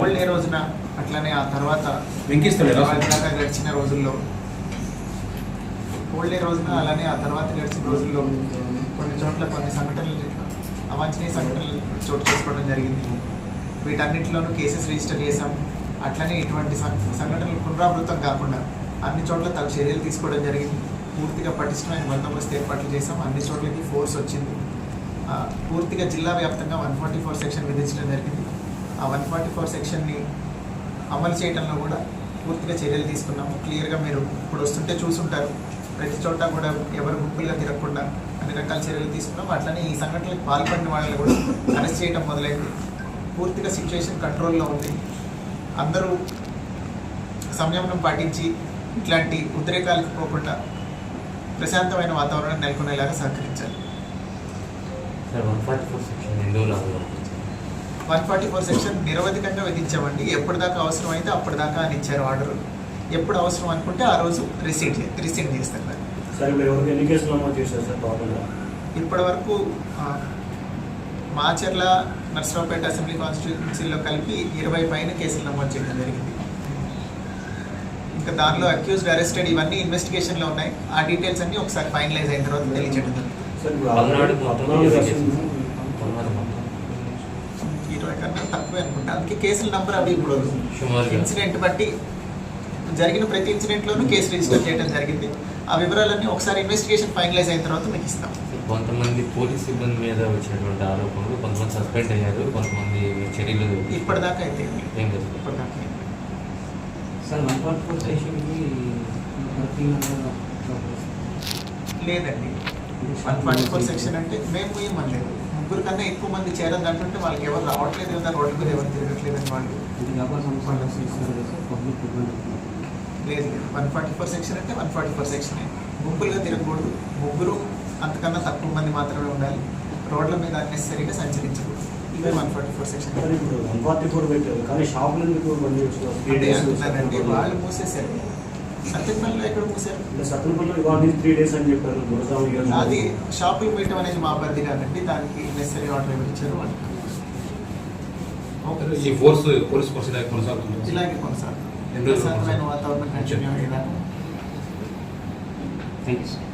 Old day రోజున అట్లనే ఆ తర్వాత గడిచిన రోజుల్లో. ఓల్డ్ డే రోజున అలానే ఆ తర్వాత గడిచిన రోజుల్లో కొన్ని చోట్ల కొన్ని సంఘటనలు అవాంఛనీయ సంఘటనలు చోటు చేసుకోవడం జరిగింది. వీటన్నిటిలోనూ కేసెస్ రిజిస్టర్ చేశాం. అట్లనే ఇటువంటి సంఘటనలు పునరావృతం కాకుండా అన్ని చోట్ల తగు చర్యలు తీసుకోవడం జరిగింది. పూర్తిగా పటిష్టమైన బందోబస్తు ఏర్పాట్లు చేశాం. అన్ని చోట్లకి ఫోర్స్ వచ్చింది. పూర్తిగా జిల్లా వ్యాప్తంగా వన్ ఫార్టీ ఫోర్ సెక్షన్ విధించడం జరిగింది. ఆ వన్ ఫార్టీ ఫోర్ సెక్షన్ని అమలు చేయడంలో కూడా పూర్తిగా చర్యలు తీసుకున్నాము. క్లియర్గా మీరు ఇప్పుడు వస్తుంటే చూసుంటారు. ప్రతి చోట కూడా ఎవరు గుంపులుగా తిరగకుండా అన్ని రకాల చర్యలు తీసుకున్నాం అట్లనే ఈ సంఘటనలకు పాల్పడిన వాళ్ళని కూడా అరెస్ట్ చేయడం మొదలైంది. పూర్తిగా సిచ్యువేషన్ కంట్రోల్లో ఉంది. అందరూ సంయమనం పాటించి ఇట్లాంటి ఉద్రేకాలకు పోకుండా ప్రశాంతమైన వాతావరణం నెలకొనేలాగా సహకరించాలి. వన్ ఫార్టీ ఫోర్ సెక్షన్ నిరవధికంగా విధించామండి. ఎప్పటిదాకా అవసరం అయితే అప్పటిదాకా అని ఇచ్చారు ఆర్డర్. ఎప్పుడు అవసరం అనుకుంటే ఆ రోజు రిసీట్ రిసీట్ చేస్తారు ఇప్పటి వరకు మాచర్ల నర్సరావుపేట అసెంబ్లీ కాన్స్టిట్యూన్సీలో కలిపి ఇరవై పైన కేసులు నమోదు చేయడం జరిగింది. ఇంకా దానిలో అక్యూజ్డ్ అరెస్టెడ్ ఇవన్నీ ఇన్వెస్టిగేషన్లో ఉన్నాయి. ఆ డీటెయిల్స్ అన్ని ఒకసారి ఫైనలైజ్ అయిన తర్వాత తెలియజేయడం జరుగుతుంది. పల్నాడు మొత్తం ఇరవై కన్నా తక్కువే అనుకుంటా. అందుకే కేసుల నంబర్ అవి ఇప్పుడు. ఇన్సిడెంట్ బట్టి జరిగిన ప్రతి ఇన్సిడెంట్లోనూ కేసు రిజిస్టర్ చేయడం జరిగింది. ఆ వివరాలన్నీ ఒకసారి ఇన్వెస్టిగేషన్ ఫైనలైజ్ అయిన తర్వాత మీకు ఇస్తాం. కొంతమంది పోలీస్ సిబ్బంది మీద వచ్చినటువంటి ఆరోపణలు కొంతమంది సస్పెండ్ అయ్యారు కొంతమంది చర్యలు ఇప్పటిదాకా అయితే ఏం లేదు. ఇప్పటిదాకా లేదండి. వన్ ఫార్టీ ఫోర్ సెక్షన్ అంటే మేము ఏమనలేదు ముగ్గురు కన్నా ఎక్కువ మంది చేరని అంటుంటే వాళ్ళకి ఎవరు రావట్లేదు కదా రోడ్డు మీద ఎవరు తిరగట్లేదు అని వాళ్ళు లేదు లేదు. వన్ ఫార్టీ ఫోర్ సెక్షన్ అంటే వన్ ఫార్టీ ఫోర్ సెక్షన్ గుంపులుగా తిరగకూడదు. ముగ్గురు అంతకన్నా తక్కువ మంది మాత్రమే ఉండాలి. రోడ్ల మీద అన్నెసరీగా సంచరించకూడదు. ఇవే one forty four section one forty four పెట్టారు కానీ షాపులు అంటున్నానండి వాళ్ళు మూసేశారు. సత్యపల్లిలో ఎక్కడ ఇవాళ త్రీ డేస్ అని చెప్పారు. అది షాపింగ్ పెట్టడం అనేది మా పరిధి కాదండి దానికి నెసరీ ఆర్డర్ ఇచ్చారు ఈ ఫోర్స్ పోలీస్ ఫోర్స్ ఇలా కొనసాగుతుంది. ఇలాగే కొనసాగుతుంది. ప్రశాంతమైన? వాతావరణం కంటిన్యూ అయ్యేదాకా. Thank you sir